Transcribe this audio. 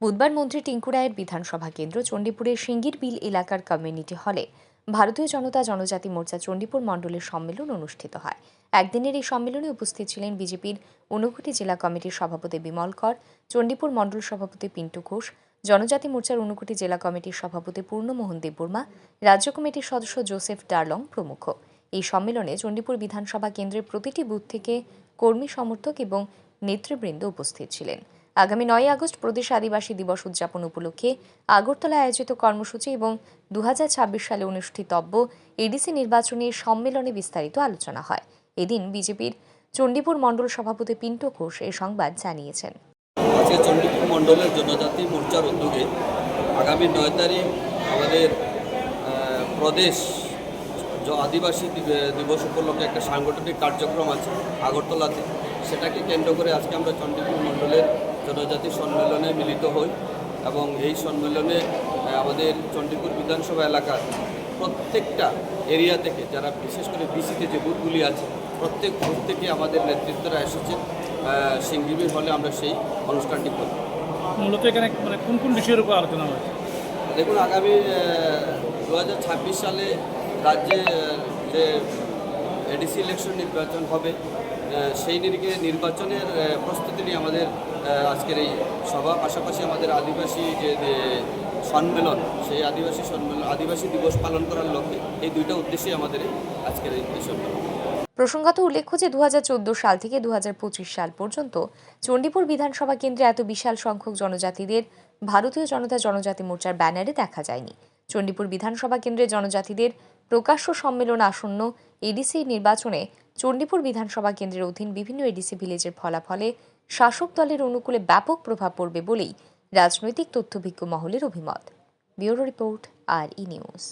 বুধবার মন্ত্রী টিঙ্কু রায়ের বিধানসভা কেন্দ্র চণ্ডীপুরের সিঙ্গির বিল এলাকার কমিউনিটি হলে ভারতীয় জনতা জনজাতি মোর্চা চণ্ডীপুর মণ্ডলের সম্মেলন অনুষ্ঠিত হয়। একদিনের এই সম্মেলনে উপস্থিত ছিলেন বিজেপির ঊনকোটি জেলা কমিটির সভাপতি বিমল কর, চণ্ডীপুর মণ্ডল সভাপতি পিন্টু ঘোষ, জনজাতি মোর্চার ঊনকোটি জেলা কমিটির সভাপতি পূর্ণমোহন দেববর্মা, রাজ্য কমিটির সদস্য জোসেফ ডার্লং প্রমুখ। এই সম্মেলনে চণ্ডীপুর বিধানসভা কেন্দ্রের প্রতিটি বুথ থেকে কর্মী সমর্থক এবং নেতৃবৃন্দ উপস্থিত ছিলেন। আগামী নয় আগস্ট প্রদেশ আদিবাসী দিবস উদযাপন উপলক্ষে আগরতলায় আয়োজিত কর্মসূচি এবং দুহাজার ছাব্বিশ সালে অনুষ্ঠিতব্য এডিসি নির্বাচনী সম্মেলনে বিস্তারিত আলোচনা হয়। এদিন বিজেপির চণ্ডীপুর মণ্ডল সভাপতি পিন্টু ঘোষ এ সংবাদ জানিয়েছেন। আজকে চণ্ডীপুর মণ্ডলের জনজাতি মোর্চার উদ্যোগে আগামী নয় তারিখ আমাদের প্রদেশ আদিবাসী দিবস উপলক্ষে একটা সাংগঠনিক কার্যক্রম আছে আগরতলাতে। সেটাকে কেন্দ্র করে আজকে আমরা চণ্ডীপুর মণ্ডলের জনজাতি সম্মেলনে মিলিত হই এবং এই সম্মেলনে আমাদের চণ্ডীপুর বিধানসভা এলাকার প্রত্যেকটা এরিয়া থেকে যারা বিশেষ করে বিসিতে যে বুথগুলি আছে প্রত্যেক বুথ থেকে আমাদের নেতৃত্বরা এসেছে সিঙ্গিবির হলে আমরা সেই অনুষ্ঠানটি করি মূলত এখানে মানে কোন কোন বিষয়ের উপর আলোচনা হয়েছে? দেখুন আগামী দু হাজার ছাব্বিশ সালে রাজ্যে যে এডিসি ইলেকশন নির্বাচন হবে। সেই নিরিখে নির্বাচনের প্রস্তুতি নিয়ে আমাদের আজকের এই সভা। পাশাপাশি আমাদের আদিবাসী যে সম্মেলন, সেই আদিবাসী সম্মেলন, আদিবাসী দিবস পালন করার লক্ষ্যে এই দুইটা উদ্দেশ্যে আমাদের আজকের এই এই সম্মেলন। প্রসঙ্গত উল্লেখ্য যে দু হাজার চোদ্দ সাল থেকে দু হাজার পঁচিশ সাল পর্যন্ত চণ্ডীপুর বিধানসভা কেন্দ্রে এত বিশাল সংখ্যক জনজাতিদের ভারতীয় জনতা জনজাতি মোর্চার ব্যানারে দেখা যায়নি। চণ্ডীপুর বিধানসভা কেন্দ্রে জনজাতিদের প্রকাশ্য সম্মেলন আসন্ন এডিসি নির্বাচনে চণ্ডীপুর বিধানসভা কেন্দ্রের অধীন বিভিন্ন এডিসি ভিলেজের ফলাফলে শাসক দলের অনুকূলে ব্যাপক প্রভাব পড়বে বলেই রাজনৈতিক তথ্যভিজ্ঞ মহলের অভিমত। Bureau report, R E news.